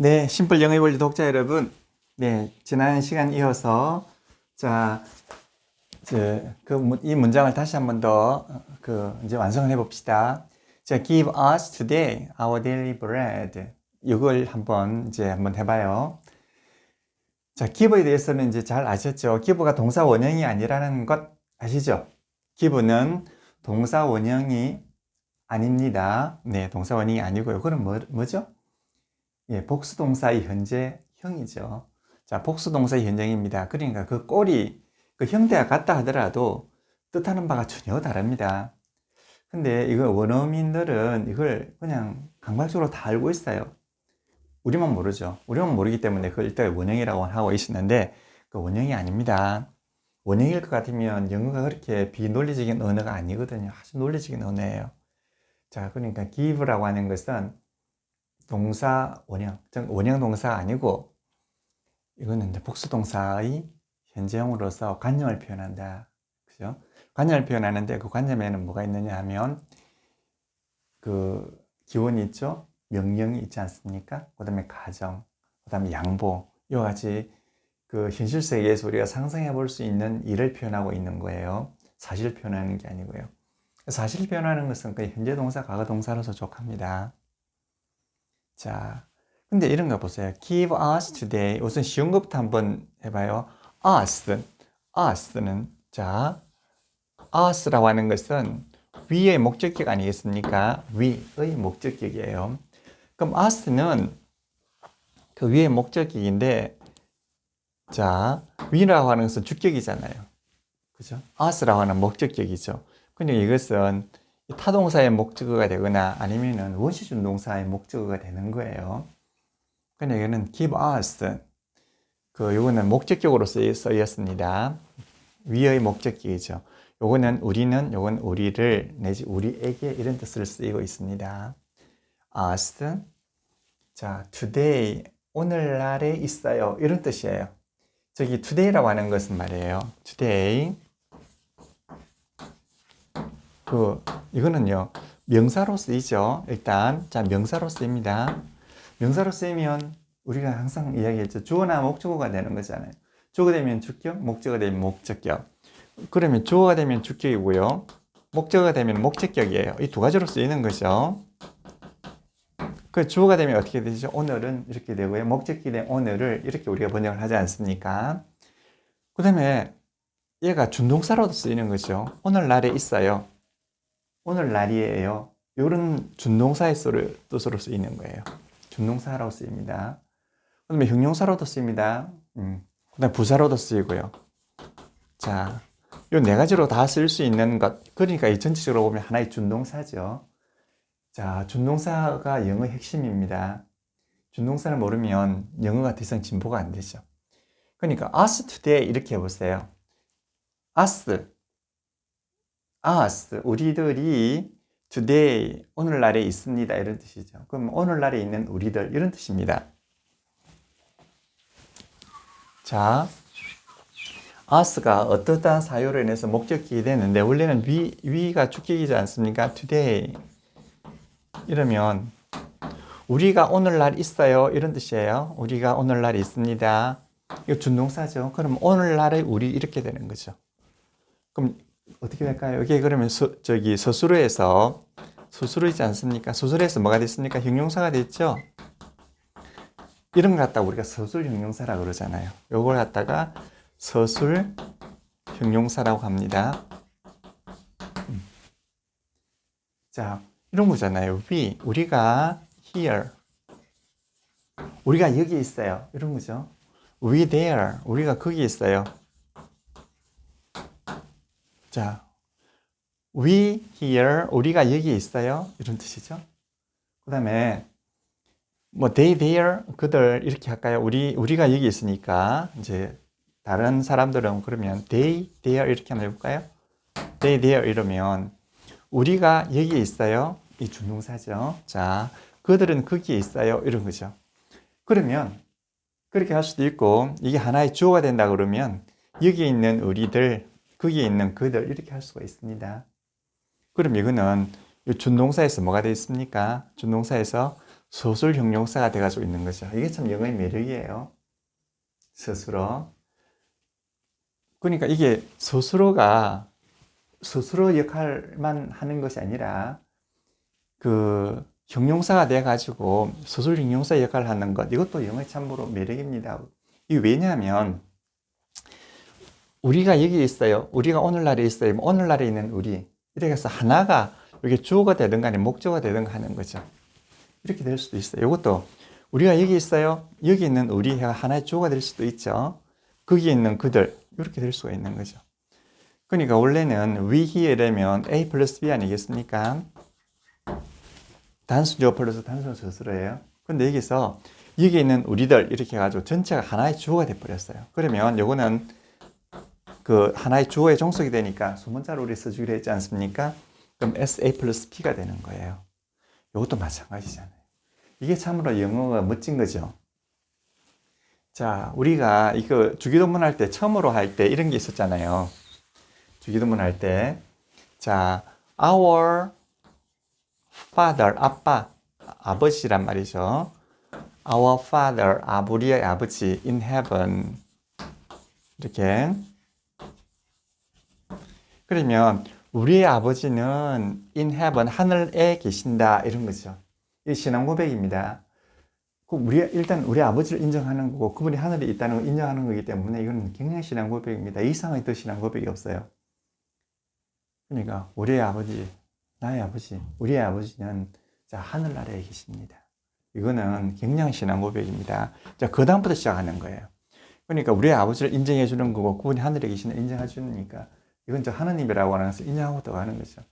네, 심플 영어 원리 독자 여러분. 네, 지난 시간 이어서 자, 그이 문장을 다시 한 번 더 그 이제 완성을 해 봅시다. 자, give us today our daily bread. 이걸 한번 이제 한번 해 봐요. 자, give에 대해서는 이제 잘 아셨죠? give가 동사 원형이 아니라는 것 아시죠? give는 동사 원형이 아닙니다. 네, 동사 원형이 아니고요. 그럼 뭐, 뭐죠? 예, 복수동사의 현재형이죠. 자, 복수동사의 현재입니다. 그러니까 그 꼴이 그 형태가 같다 하더라도 뜻하는 바가 전혀 다릅니다. 근데 이거 원어민들은 이걸 그냥 강박적으로 다 알고 있어요. 우리만 모르죠. 우리만 모르기 때문에 그걸 일단 원형이라고 하고 있었는데 그 원형이 아닙니다. 원형일 것 같으면 영어가 그렇게 비논리적인 언어가 아니거든요. 아주 논리적인 언어예요. 자, 그러니까 give라고 하는 것은 동사 원형, 즉 원형 동사가 아니고 이거는 이제 복수 동사의 현재형으로서 관념을 표현한다. 그죠? 관념을 표현하는데 그 관념에는 뭐가 있느냐 하면 그 기원이 있죠. 명령이 있지 않습니까? 그 다음에 가정, 그 다음에 양보, 이와 같이 그 현실 세계에서 우리가 상상해 볼 수 있는 일을 표현하고 있는 거예요. 사실을 표현하는 게 아니고요. 사실을 표현하는 것은 그 현재 동사, 과거 동사로 서 족합니다. 자, 근데 이런 거 보세요. Give us today. 우선 쉬운 것부터 한번 해봐요. us. us는, 자, us라고 하는 것은 위의 목적격 아니겠습니까? 위의 목적격이에요. 그럼 us는 그 위의 목적격인데, 자, 위라고 하는 것은 주격이잖아요. 그죠? us라고 하는 목적격이죠. 근데 이것은 타동사의 목적어가 되거나 아니면은 원시준 동사의 목적어가 되는 거예요. 근데 이거는 give us 그 요거는 목적격으로 쓰였습니다. 위의 목적격이죠. 요거는 우리는 요건 우리를 내지 우리에게 이런 뜻을 쓰이고 있습니다. us 자 today 오늘날에 있어요 이런 뜻이에요. 저기 today라고 하는 것은 말이에요. today 그 이거는요 명사로 쓰이죠. 일단 자 명사로 쓰입니다. 명사로 쓰이면 우리가 항상 이야기했죠. 주어나 목적어가 되는 거잖아요. 주어가 되면 주격, 목적어가 되면 목적격. 그러면 주어가 되면 주격이고요. 목적어가 되면 목적격이에요. 이 두 가지로 쓰이는 거죠. 그 주어가 되면 어떻게 되죠? 오늘은 이렇게 되고요. 목적기 된 오늘을 이렇게 우리가 번역을 하지 않습니까? 그 다음에 얘가 준동사로도 쓰이는 거죠. 오늘날에 있어요. 오늘 날이에요. 이런 준동사의 뜻으로 쓰이는 거예요. 준동사라고 쓰입니다. 그 다음에 형용사로도 쓰입니다. 음. 그 다음에 부사로도 쓰이고요. 자, 요네 가지로 다 쓸 수 있는 것. 그러니까 이 전체적으로 보면 하나의 준동사죠. 자, 준동사가 영어의 핵심입니다. 준동사를 모르면 영어가 더 이상 진보가 안 되죠. 그러니까 us today 이렇게 해보세요. us us, 우리들이 today, 오늘날에 있습니다. 이런 뜻이죠. 그럼 오늘날에 있는 우리들, 이런 뜻입니다. 자, us가 어떠한 사유로 인해서 목적격이 되는데, 원래는 위, 위가 주격이지 않습니까? today. 이러면, 우리가 오늘날 있어요. 이런 뜻이에요. 우리가 오늘날 있습니다. 이거 준동사죠. 그럼 오늘날의 우리 이렇게 되는 거죠. 그럼 어떻게 될까요? 이게 그러면 서, 저기 서술어에서 서술어이지 않습니까? 서술에서 뭐가 됐습니까? 형용사가 됐죠? 이런 걸 갖다가 우리가 서술 형용사라고 그러잖아요. 요걸 갖다가 서술 형용사라고 합니다. 음. 자, 이런 거잖아요. we, 우리가 here. 우리가 여기 있어요. 이런 거죠. we there. 우리가 거기 있어요. 자, we here, 우리가 여기 있어요. 이런 뜻이죠. 그 다음에, 뭐, they there, 그들, 이렇게 할까요? 우리, 우리가 여기 있으니까, 이제, 다른 사람들은 그러면 they there 이렇게 한번 해볼까요? they there 이러면, 우리가 여기 있어요. 이 준동사죠. 자, 그들은 거기에 있어요. 이런 거죠. 그러면, 그렇게 할 수도 있고, 이게 하나의 주어가 된다 그러면, 여기 있는 우리들, 거기에 있는 그들 이렇게 할 수가 있습니다. 그럼 이거는 준동사에서 뭐가 되어 있습니까? 준동사에서 소설 형용사가 돼가지고 있는 거죠. 이게 참 영어의 매력이에요. 스스로. 그러니까 이게 스스로가 스스로 역할만 하는 것이 아니라 그 형용사가 돼가지고 소설 형용사 역할을 하는 것 이것도 영어의 참으로 매력입니다. 이 왜냐하면 우리가 여기 있어요. 우리가 오늘날에 있어요. 뭐 오늘날에 있는 우리 이렇게 해서 하나가 이게 주어가 되든 간에 목적어가 되든 하는 거죠. 이렇게 될 수도 있어요. 이것도 우리가 여기 있어요. 여기 있는 우리가 하나의 주어가 될 수도 있죠. 거기 있는 그들 이렇게 될 수가 있는 거죠. 그러니까 원래는 we here라면 a 플러스 b 아니겠습니까? 단순 주어 플러스 단순 스스로예요. 근데 여기서 여기 있는 우리들 이렇게 해가지고 전체가 하나의 주어가 돼버렸어요. 그러면 요거는 그 하나의 주어의 종속이 되니까 수문자로 우리 써주기로 했지 않습니까? 그럼 SA 플러스 P가 되는 거예요. 이것도 마찬가지잖아요. 이게 참으로 영어가 멋진 거죠. 자, 우리가 이거 주기도문 할 때 처음으로 할 때 이런 게 있었잖아요. 주기도문 할 때. 자, our father, 아빠, 아버지란 말이죠. our father, 아, 우리의 아버지 in heaven. 이렇게. 그러면 우리의 아버지는 in heaven, 하늘에 계신다. 이런 거죠. 이 신앙 고백입니다. 그 우리 일단 우리 아버지를 인정하는 거고 그분이 하늘에 있다는 걸 인정하는 거기 때문에 이건 굉장히 신앙 고백입니다. 이상의 더 신앙 고백이 없어요. 그러니까 우리의 아버지, 나의 아버지, 우리의 아버지는 자 하늘 나라에 계십니다. 이거는 굉장히 신앙 고백입니다. 자, 그 다음부터 시작하는 거예요. 그러니까 우리의 아버지를 인정해 주는 거고 그분이 하늘에 계시는 인정해 주니까 이건 저 하나님이라고 하는 것을 인정하고 또 가는 거죠.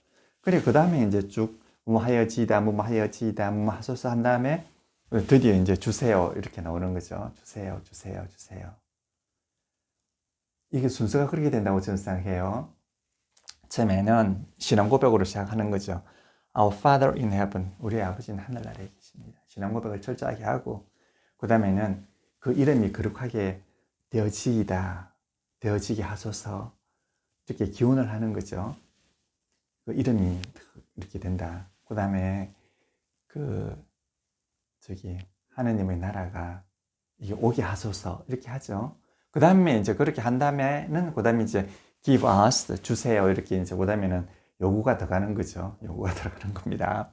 그리고 그 다음에 이제 쭉 뭐 하여지다, 뭐 하여지다, 뭐 하소서 한 다음에 드디어 이제 주세요 이렇게 나오는 거죠. 주세요, 주세요, 주세요. 이게 순서가 그렇게 된다고 저는 생각해요. 처음에는 신앙 고백으로 시작하는 거죠. Our Father in Heaven, 우리의 아버지는 하늘나라에 계십니다. 신앙 고백을 철저하게 하고 그 다음에는 그 이름이 거룩하게 되어지이다, 되어지게 하소서 이렇게 기원을 하는 거죠. 그 이름이 이렇게 된다. 그 다음에 그 저기 하느님의 나라가 이게 오게 하소서 이렇게 하죠. 그 다음에 이제 그렇게 한 다음에는 그 다음에 이제 give us 주세요 이렇게 이제 그 다음에는 요구가 들어가는 거죠. 요구가 들어가는 겁니다.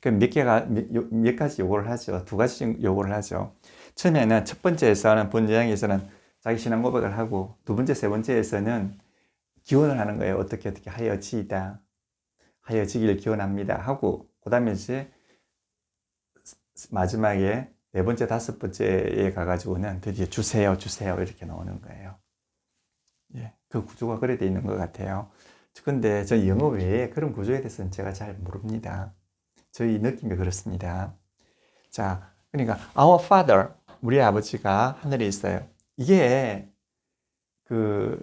그럼 몇 개가 몇, 몇 가지 요구를 하죠. 두 가지 요구를 하죠. 처음에는 첫 번째에서는 본장에서는 자기 신앙 고백을 하고 두 번째 세 번째에서는 기원을 하는 거예요. 어떻게 어떻게 하여지이다. 하여지기를 기원합니다. 하고 그 다음에 이제 마지막에 네 번째, 다섯 번째에 가가지고는 드디어 주세요, 주세요 이렇게 나오는 거예요. 예, 그 구조가 그래 돼 있는 것 같아요. 근데 저 영어 외에 그런 구조에 대해서는 제가 잘 모릅니다. 저희 느낌이 그렇습니다. 자, 그러니까 our father, 우리 아버지가 하늘에 있어요. 이게 그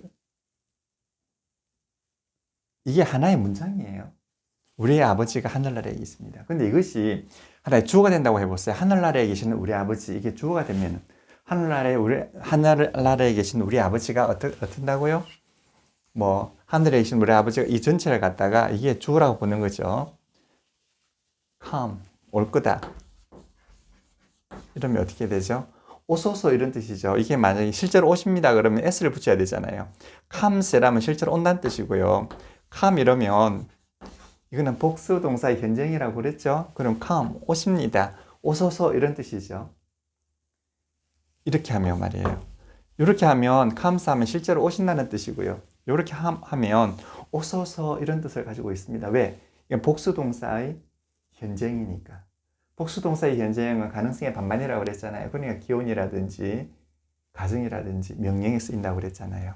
이게 하나의 문장이에요. 우리의 아버지가 하늘나라에 있습니다. 근데 이것이 하나의 주어가 된다고 해보세요. 하늘나라에 계시는 우리 아버지 이게 주어가 되면 하늘나라에 우리 하늘나라에 계신 우리 아버지가 어떻 어떤다고요? 뭐 하늘에 계신 우리 아버지가 이 전체를 갖다가 이게 주어라고 보는 거죠. come 올 거다. 이러면 어떻게 되죠? 오소서 이런 뜻이죠. 이게 만약에 실제로 오십니다 그러면 s를 붙여야 되잖아요. come스라면 실제로 온다는 뜻이고요. Come 이러면 이거는 복수 동사의 현정이라고 그랬죠? 그럼 come, 오십니다. 오소서 이런 뜻이죠. 이렇게 하면 말이에요. 이렇게 하면 comes 하면 실제로 오신다는 뜻이고요. 이렇게 하면 오소서 이런 뜻을 가지고 있습니다. 왜? 이건 복수 동사의 현정이니까. 복수 동사의 현정은 가능성의 반반이라고 그랬잖아요. 그러니까 기온이라든지 가정이라든지 명령에 쓰인다고 그랬잖아요.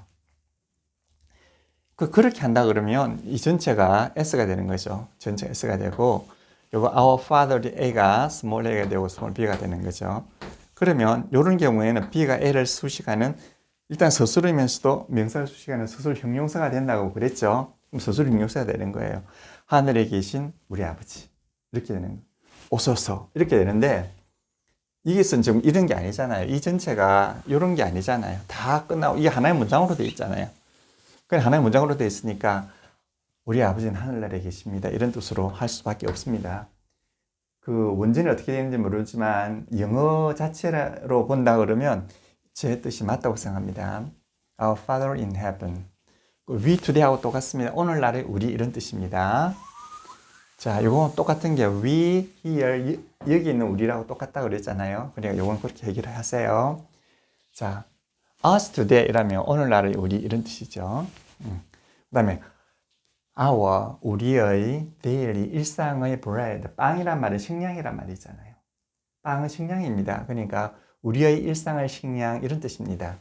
그 그렇게 한다 그러면 이 전체가 s가 되는 거죠. 전체 s가 되고 요거 our father a가 small a가 되고 small b가 되는 거죠. 그러면 이런 경우에는 b가 a를 수식하는 일단 서술이면서도 명사를 수식하는 서술 형용사가 된다고 그랬죠. 서술 형용사가 되는 거예요. 하늘에 계신 우리 아버지 이렇게 되는 거. 오소서 이렇게 되는데 이것은 지금 이런 게 아니잖아요. 이 전체가 이런 게 아니잖아요. 다 끝나고 이게 하나의 문장으로 되어 있잖아요. 그냥 하나의 문장으로 되어 있으니까 우리 아버지는 하늘나라에 계십니다. 이런 뜻으로 할 수밖에 없습니다. 그 원전이 어떻게 되는지 모르지만 영어 자체로 본다 그러면 제 뜻이 맞다고 생각합니다. Our Father in Heaven. 그 We today하고 똑같습니다. 오늘날의 우리 이런 뜻입니다. 자, 이건 똑같은 게 we, here, 여기 있는 우리라고 똑같다 그랬잖아요. 그러니까 이건 그렇게 얘기를 하세요. 자, us today라면 오늘날의 우리 이런 뜻이죠. 음. 그 다음에 our, 우리의 daily, 일상의 bread, 빵이란 말은 식량이란 말이잖아요. 빵은 식량입니다. 그러니까 우리의 일상의 식량 이런 뜻입니다.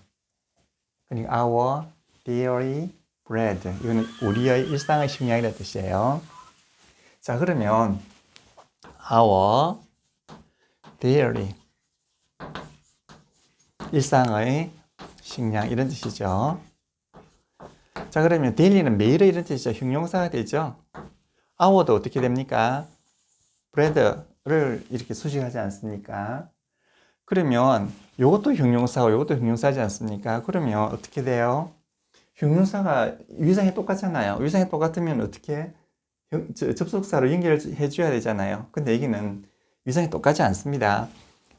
그러니까 our daily bread, 이거는 우리의 일상의 식량이라는 뜻이에요. 자, 그러면 our daily 일상의 식량 이런 뜻이죠. 자, 그러면 daily는 매일의 이런 뜻이죠. 형용사가 되죠. hour도 어떻게 됩니까? bread를 이렇게 수식하지 않습니까? 그러면 이것도 형용사고 이것도 형용사지 않습니까? 그러면 어떻게 돼요? 형용사가 위상이 똑같잖아요. 위상이 똑같으면 어떻게 접속사로 연결해 줘야 되잖아요. 근데 여기는 위상이 똑같지 않습니다.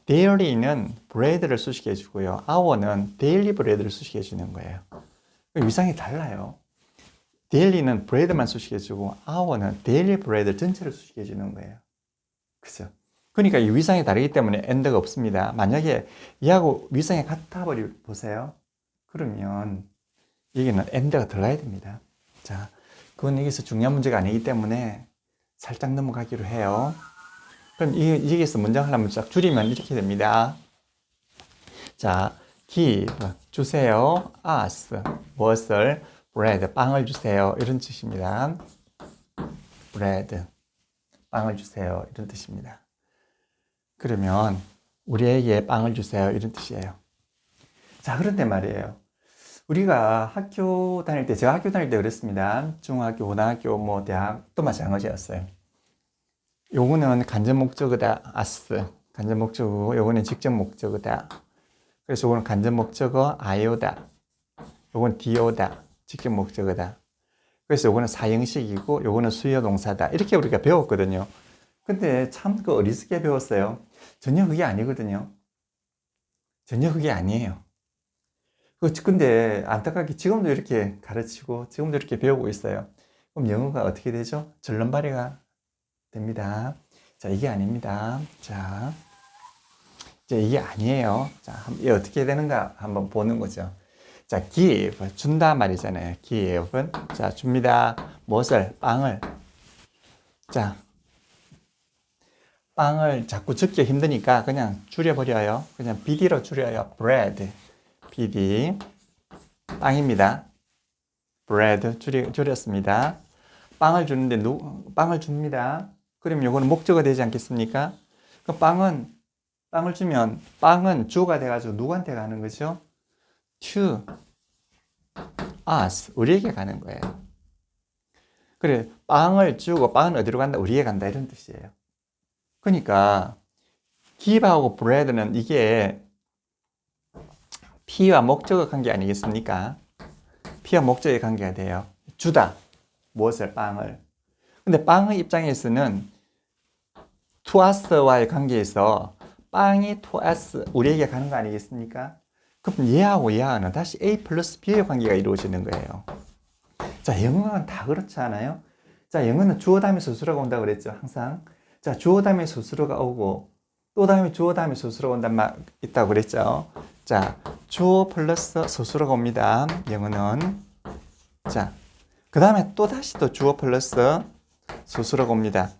Daily는 bread를 수식해 주고요. hour는 daily bread를 수식해 주는 거예요. 위상이 달라요. daily는 bread만 수식해 주고 hour는 daily bread 전체를 수식해 주는 거예요. 그죠? 그러니까 이 위상이 다르기 때문에 엔드가 없습니다. 만약에 이하고 위상이 같아 버리 보세요. 그러면 여기는 엔드가 들어가야 됩니다. 자, 그건 여기서 중요한 문제가 아니기 때문에 살짝 넘어가기로 해요. 그럼 이, 여기서 문장을 한번 쫙 줄이면 이렇게 됩니다. 자, give, 주세요. us, 무엇을, bread, 빵을 주세요. 이런 뜻입니다. bread, 빵을 주세요. 이런 뜻입니다. 그러면 우리에게 빵을 주세요. 이런 뜻이에요. 자, 그런데 말이에요. 우리가 학교 다닐 때, 제가 학교 다닐 때 그랬습니다. 중학교, 고등학교, 뭐, 대학도 마찬가지였어요. 요거는 간접 목적어다, 아스. 간접 목적어고, 요거는 직접 목적어다. 그래서 요거는 간접 목적어, 아이오다. 요건 디오다. 직접 목적어다. 그래서 요거는 사형식이고, 요거는 수요 동사다. 이렇게 우리가 배웠거든요. 근데 참 그 어리석게 배웠어요. 전혀 그게 아니거든요. 전혀 그게 아니에요. 그, 근데 안타깝게 지금도 이렇게 가르치고 지금도 이렇게 배우고 있어요. 그럼 영어가 어떻게 되죠? 절름발이가 됩니다. 자, 이게 아닙니다. 자, 이제 이게 아니에요. 자, 이게 어떻게 되는가 한번 보는 거죠. 자, give, 준다 말이잖아요. give는. 자, 줍니다. 무엇을? 빵을. 자, 빵을 자꾸 적기 힘드니까 그냥 줄여버려요. 그냥 BD로 줄여요. bread. BD. 빵입니다. bread. 줄이, 줄였습니다. 빵을 주는데, 누, 빵을 줍니다. 그러면 요거는 목적어 되지 않겠습니까? 그 빵은, 빵을 주면, 빵은 주어가 돼가지고 누구한테 가는 거죠? to us. 우리에게 가는 거예요. 그래, 빵을 주고 빵은 어디로 간다? 우리에게 간다. 이런 뜻이에요. 그러니까 기브하고 브레드는 이게 피와 목적어 관계 아니겠습니까? 피와 목적의 관계가 돼요. 주다. 무엇을? 빵을. 근데 빵의 입장에서는 투아스와의 관계에서 빵이 투아스 우리에게 가는 거 아니겠습니까? 그럼 얘하고 얘하고는 다시 A 플러스 B의 관계가 이루어지는 거예요. 자, 영어는 다 그렇지 않아요? 자, 영어는 주어 다음에 수수라고 온다고 그랬죠, 항상. 자, 주어 다음에 수수로가 오고 또 다음에 주어 다음에 수수로가 온단 말 있다고 그랬죠. 자, 주어 플러스 수수로가 옵니다. 영어는 자, 그 다음에 또 다시 또 주어 플러스 수수로가 옵니다.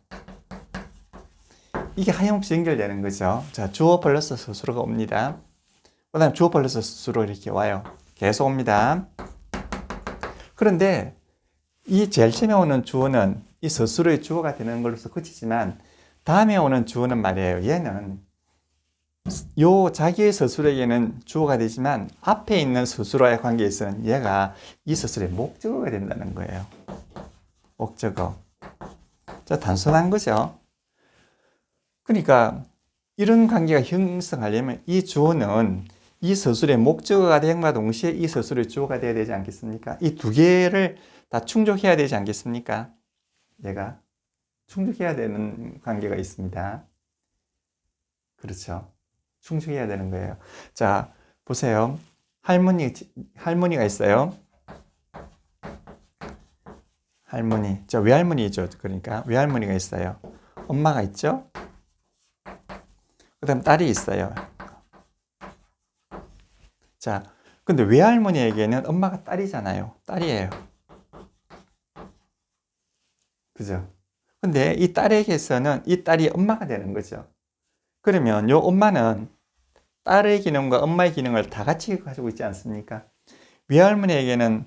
이게 하염없이 연결되는 거죠. 자, 주어 플러스 수수로가 옵니다. 그 다음에 주어 플러스 수수로 이렇게 와요. 계속 옵니다. 그런데 이 제일 처음에 오는 주어는 이 서술의 주어가 되는 걸로서 그치지만 다음에 오는 주어는 말이에요. 얘는 요 자기의 서술에게는 주어가 되지만 앞에 있는 서술와의 관계에서는 얘가 이 서술의 목적어가 된다는 거예요. 목적어. 자, 단순한 거죠. 그러니까 이런 관계가 형성하려면 이 주어는 이 서술의 목적어가 됨과 동시에 이 서술의 주어가 돼야 되지 않겠습니까? 이 두 개를 다 충족해야 되지 않겠습니까? 얘가 충족해야 되는 관계가 있습니다. 그렇죠. 충족해야 되는 거예요. 자, 보세요. 할머니, 할머니가 있어요. 할머니. 저 외할머니죠. 그러니까 외할머니가 있어요. 엄마가 있죠. 그 다음 딸이 있어요. 자, 근데 외할머니에게는 엄마가 딸이잖아요. 딸이에요. 그죠? 근데 이 딸에게서는 이 딸이 엄마가 되는 거죠. 그러면 요 엄마는 딸의 기능과 엄마의 기능을 다 같이 가지고 있지 않습니까? 외할머니에게는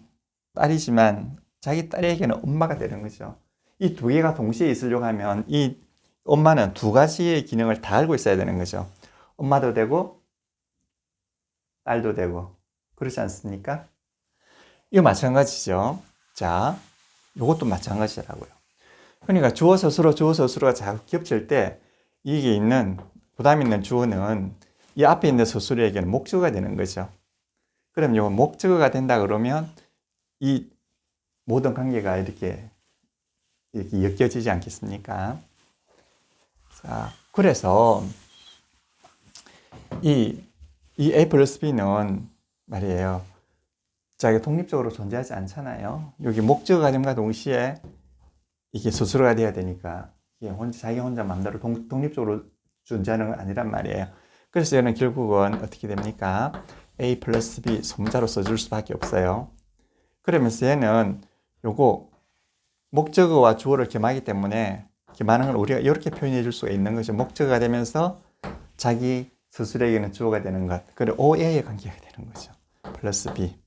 딸이지만 자기 딸에게는 엄마가 되는 거죠. 이 두 개가 동시에 있으려고 하면 이 엄마는 두 가지의 기능을 다 알고 있어야 되는 거죠. 엄마도 되고 딸도 되고 그렇지 않습니까? 이거 마찬가지죠. 자, 이것도 마찬가지라고요. 그러니까 주어 서술어 주어 서술어가 자꾸 겹칠 때 이게 있는 부담 있는 주어는 이 앞에 있는 서술어에게는 목적어가 되는 거죠. 그럼 요 목적어가 된다 그러면 이 모든 관계가 이렇게 이렇게 엮여지지 않겠습니까? 자, 그래서 이, 이 B는 말이에요. 자기가 독립적으로 존재하지 않잖아요. 여기 목적어가 됨과 동시에 이게 스스로가 돼야 되니까 이게 혼자 자기 혼자 마음대로 동, 독립적으로 존재하는 건 아니란 말이에요. 그래서 얘는 결국은 어떻게 됩니까? A 플러스 B 소문자로 써줄 수밖에 없어요. 그러면서 얘는 요거 목적어와 주어를 겸하기 때문에 겸하는 걸 우리가 이렇게 표현해 줄 수가 있는 거죠. 목적어가 되면서 자기 스스로에게는 주어가 되는 것. 그리고 OA의 관계가 되는 거죠. 플러스 B.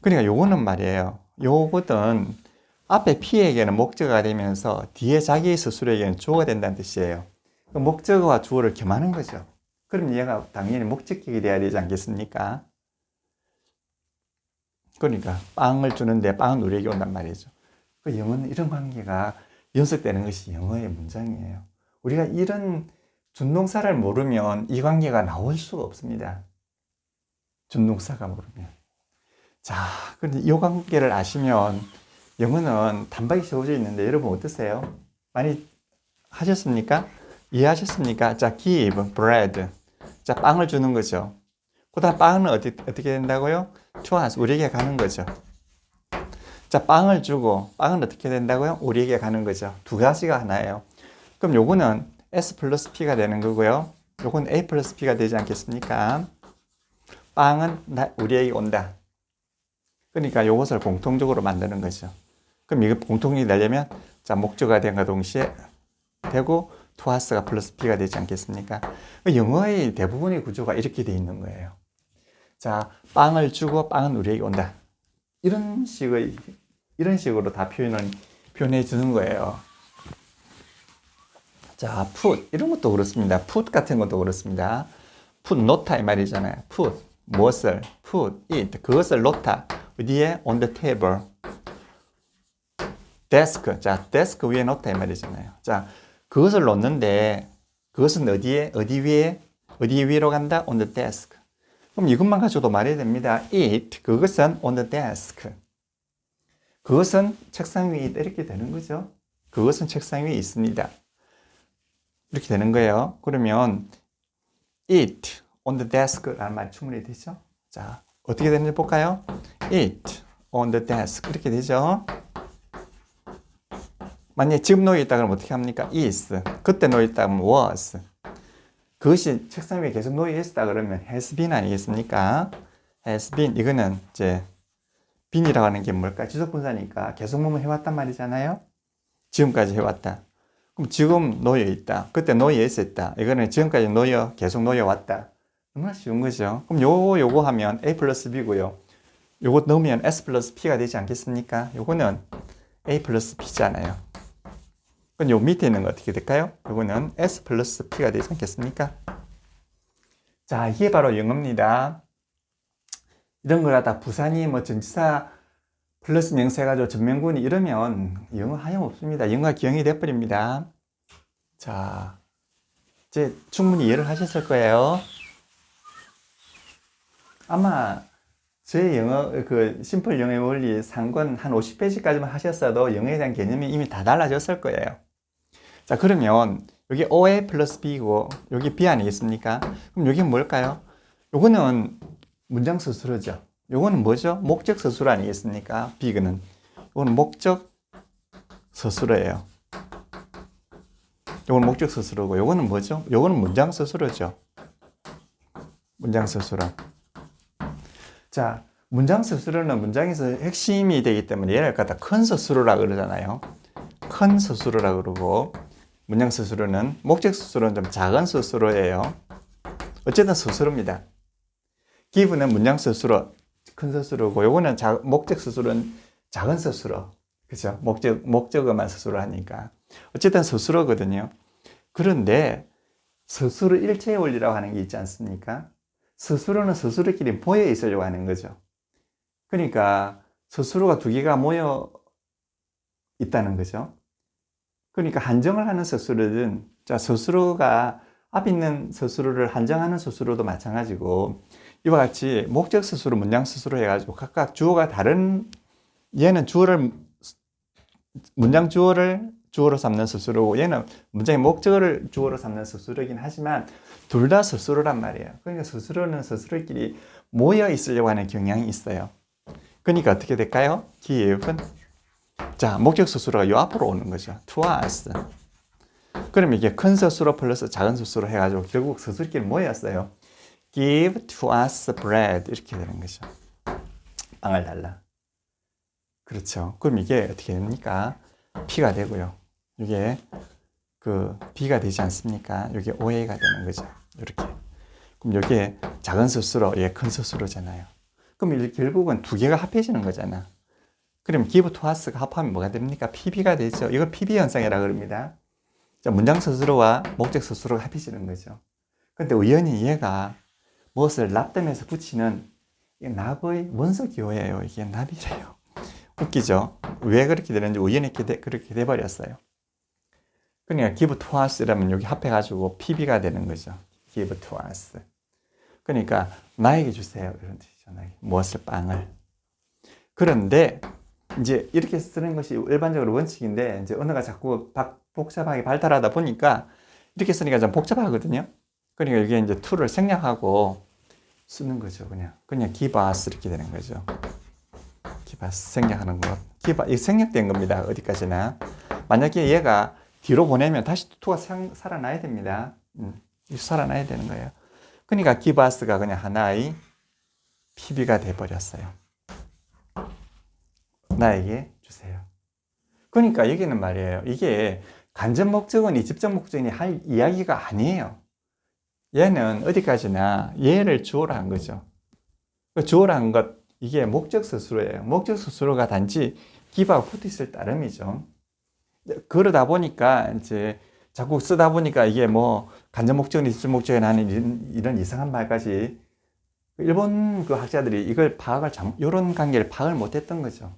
그러니까 요거는 말이에요. 요거든 앞에 P에게는 목적어가 되면서 뒤에 자기 스스로에게는 주어가 된다는 뜻이에요. 그 목적어와 주어를 겸하는 거죠. 그럼 얘가 당연히 목적격이 돼야 되지 않겠습니까? 그러니까 빵을 주는데 빵은 우리에게 온단 말이죠. 그 영어는 이런 관계가 연습되는 것이 영어의 문장이에요. 우리가 이런 준동사를 모르면 이 관계가 나올 수가 없습니다. 준동사가 모르면. 자, 근데 이 관계를 아시면 영어는 단박이 세워져 있는데 여러분 어떠세요? 많이 하셨습니까? 이해하셨습니까? 자, give, bread. 자, 빵을 주는 거죠. 그 다음 빵은 어디, 어떻게 된다고요? to us, 우리에게 가는 거죠. 자, 빵을 주고 빵은 어떻게 된다고요? 우리에게 가는 거죠. 두 가지가 하나예요. 그럼 요거는 S 플러스 P가 되는 거고요. 요건 A 플러스 P가 되지 않겠습니까? 빵은 나, 우리에게 온다. 그러니까 요것을 공통적으로 만드는 거죠. 그럼 이거 공통이 되려면 자, 목적어가 된과 동시에 되고 투하스가 플러스 P가 되지 않겠습니까? 영어의 대부분의 구조가 이렇게 되어 있는 거예요. 자, 빵을 주고 빵은 우리에게 온다. 이런 식의 이런 식으로 다 표현을 표현해 주는 거예요. 자, put. 이런 것도 그렇습니다. put 같은 것도 그렇습니다. put 놓다 이 말이잖아요. put. 무엇을? put it. 그것을 놓다. 어디에? on the table. desk. 자 desk 위에 놓다 이 말이잖아요. 자 그것을 놓는데 그것은 어디에? 어디 위에? 어디 위로 간다? on the desk. 그럼 이것만 가지고도 말해야 됩니다. it. 그것은 on the desk 그것은 책상 위에 이렇게 되는 거죠. 그것은 책상 위에 있습니다. 이렇게 되는 거예요. 그러면 it on the desk라는 말이 충분히 되죠. 자, 어떻게 되는지 볼까요? it on the desk 이렇게 되죠. 만약에 지금 놓여 있다 그러면 어떻게 합니까? is 그때 놓여 있다 그러면 was 그것이 책상 위에 계속 놓여 있었다 그러면 has been 아니겠습니까? has been 이거는 이제 been이라고 하는 게 뭘까? 지속분사니까 계속 뭐뭐 해왔단 말이잖아요. 지금까지 해왔다. 그럼 지금 놓여 있다. 그때 놓여 있었다. 이거는 지금까지 놓여 계속 놓여 왔다. 얼마나 쉬운 거죠. 그럼 요거 요거 하면 a 플러스 b고요. 요거 넣으면 s 플러스 p가 되지 않겠습니까? 요거는 a 플러스 b잖아요. 그럼 요 밑에 있는 거 어떻게 될까요? 요거는 s 플러스 p가 되지 않겠습니까? 자, 이게 바로 영어입니다. 이런 걸 갖다 부산이 뭐 전치사 플러스 명사 해가지고 전명군이 이러면 영어 하염없습니다. 영어가 기형이 돼버립니다. 자, 이제 충분히 이해를 하셨을 거예요. 아마 제 영어 그 심플 영어의 원리 상권 한 50페이지까지만 하셨어도 영어에 대한 개념이 이미 다 달라졌을 거예요. 자, 그러면 여기 OA 플러스 B고 여기 B 아니겠습니까? 그럼 여기 뭘까요? 요거는 문장 서술어죠. 요거는 뭐죠? 목적 서술어 아니겠습니까? B는 요거는 목적 서술어예요. 요거는 목적 서술어고 요거는 뭐죠? 요거는 문장 서술어죠. 문장 서술어. 자, 문장 서술어는 문장에서 핵심이 되기 때문에 얘를 갖다 큰 서술어라 그러잖아요. 큰 서술어라 그러고 문장 서술어는 목적 서술어는 좀 작은 서술어예요. 어쨌든 서술어입니다. 기브는 문장 서술어 큰 서술어고 요거는 자, 목적 서술은 작은 서술어. 그죠? 목적 목적어만 서술어 하니까. 어쨌든 서술어거든요. 그런데 서술어 일체의 원리라고 하는 게 있지 않습니까? 서술어는 서술어끼리 모여 있으려고 하는 거죠. 그러니까 서술어가 두 개가 모여 있다는 거죠. 그러니까 한정을 하는 서술어는 자 서술어가 앞에 있는 서술어를 한정하는 서술어도 마찬가지고 이와 같이 목적 서술어, 문장 서술어 해가지고 각각 주어가 다른 얘는 주어를 문장 주어를 주어로 삼는 서술어고 얘는 문장의 목적어를 주어로 삼는 서술어이긴 하지만 둘다 서술어란 말이에요. 그러니까 서술어는 서술어끼리 모여 있으려고 하는 경향이 있어요. 그러니까 어떻게 될까요? 기획은 자 목적 서술어가 요 앞으로 오는 거죠. to us. 그럼 이게 큰 서술어 플러스 작은 서술어 해가지고 결국 서술끼리 모였어요. Give to us bread 이렇게 되는 거죠. 빵을 달라. 그렇죠. 그럼 이게 어떻게 됩니까? P가 되고요. 이게 그 B가 되지 않습니까? 이게 OA가 되는 거죠. 이렇게. 그럼 이게 작은 스스로, 얘 큰 스스로잖아요. 그럼 결국은 두 개가 합해지는 거잖아. 그럼 to us가 합하면 뭐가 됩니까? PB가 되죠. 이걸 PB 현상이라 그럽니다. 자, 문장 스스로와 목적 스스로가 합해지는 거죠. 근데 우연히 얘가 무엇을 납땜해서 붙이는 납의 원소 기호예요. 이게 납이래요. 웃기죠? 왜 그렇게 되는지 우연히 그렇게 돼버렸어요. 그러니까 give to us라면 여기 합해가지고 PB가 되는 거죠. give to us. 그러니까 나에게 주세요. 이런 뜻이죠. 나에게. 무엇을 빵을. 그런데 이제 이렇게 쓰는 것이 일반적으로 원칙인데 이제 언어가 자꾸 복잡하게 발달하다 보니까 이렇게 쓰니까 좀 복잡하거든요. 그러니까 이게 이제 to를 생략하고 쓰는 거죠. 그냥 그냥 us 이렇게 되는 거죠. us 생략하는 것. give 이 생략된 겁니다. 어디까지나. 만약에 얘가 뒤로 보내면 다시 to가 살아나야 됩니다. 음, 살아나야 되는 거예요. 그러니까 us가 그냥 하나의 PB가 돼 버렸어요. 나에게 주세요. 그러니까 여기는 말이에요. 이게 간접 목적은 이 직접 목적이 할 이야기가 아니에요. 얘는 어디까지나 얘를 주어로 한 거죠. 그 주어로 한 것, 이게 목적 스스로예요. 목적 스스로가 단지 기바가 붙어 있을 따름이죠. 그러다 보니까 이제 자꾸 쓰다 보니까 이게 뭐 간접 목적이 직접 목적이 나는 이런, 이런 이상한 말까지 일본 그 학자들이 이걸 파악을 잘, 이런 관계를 파악을 못했던 거죠.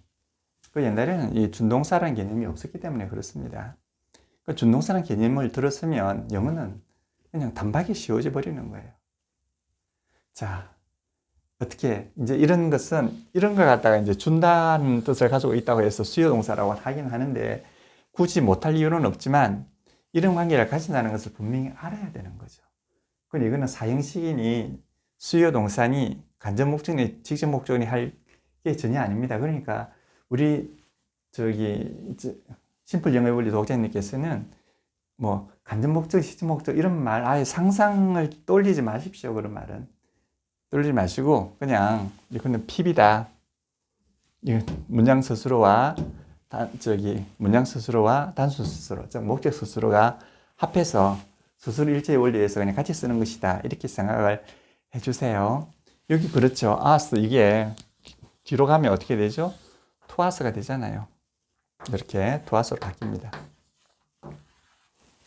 그 옛날에는 이 준동사라는 개념이 없었기 때문에 그렇습니다. 그 준동사라는 개념을 들었으면 영어는 그냥 단박에 씌워져 버리는 거예요. 자, 어떻게, 이제 이런 것은, 이런 걸 갖다가 이제 준다는 뜻을 가지고 있다고 해서 수요 동사라고 하긴 하는데, 굳이 못할 이유는 없지만, 이런 관계를 가진다는 것을 분명히 알아야 되는 거죠. 그럼 이거는 사형식이니, 수요동사니, 간접 목적이, 직접 목적이 할 게 전혀 아닙니다. 그러니까, 우리 저기 심플 영어 원리 독자님께서는 뭐 간접 목적, 시적 목적 이런 말 아예 상상을 떠올리지 마십시오. 그런 말은 떠올리지 마시고 그냥 이거는 PB다. 문장 스스로와 단, 저기 문장 스스로와 단수 스스로, 즉 목적 스스로가 합해서 스스로 일체의 원리에서 그냥 같이 쓰는 것이다. 이렇게 생각을 해주세요. 여기 그렇죠. 아스 이게 뒤로 가면 어떻게 되죠? 투아스가 되잖아요. 이렇게 투아스로 바뀝니다.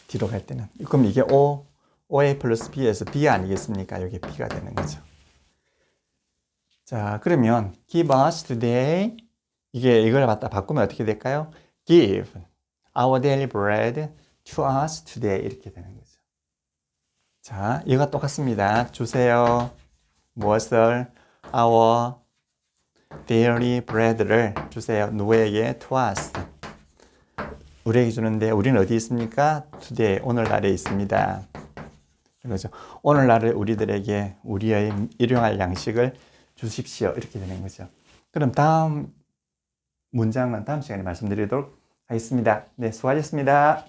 뒤로 갈 때는. 그럼 이게 O, OA 플러스 B에서 B 아니겠습니까? 여기 B가 되는 거죠. 자, 그러면 give us today 이게 이걸 갖다 바꾸면 어떻게 될까요? give our daily bread to us today 이렇게 되는 거죠. 자, 이거 똑같습니다. 주세요. 무엇을 our daily bread를 주세요. 누구에게? to us. 우리에게 주는데 우리는 어디 있습니까? today 오늘날에 있습니다. 그렇죠. 오늘날을 우리들에게 우리의 일용할 양식을 주십시오. 이렇게 되는 거죠. 그럼 다음 문장은 다음 시간에 말씀드리도록 하겠습니다. 네, 수고하셨습니다.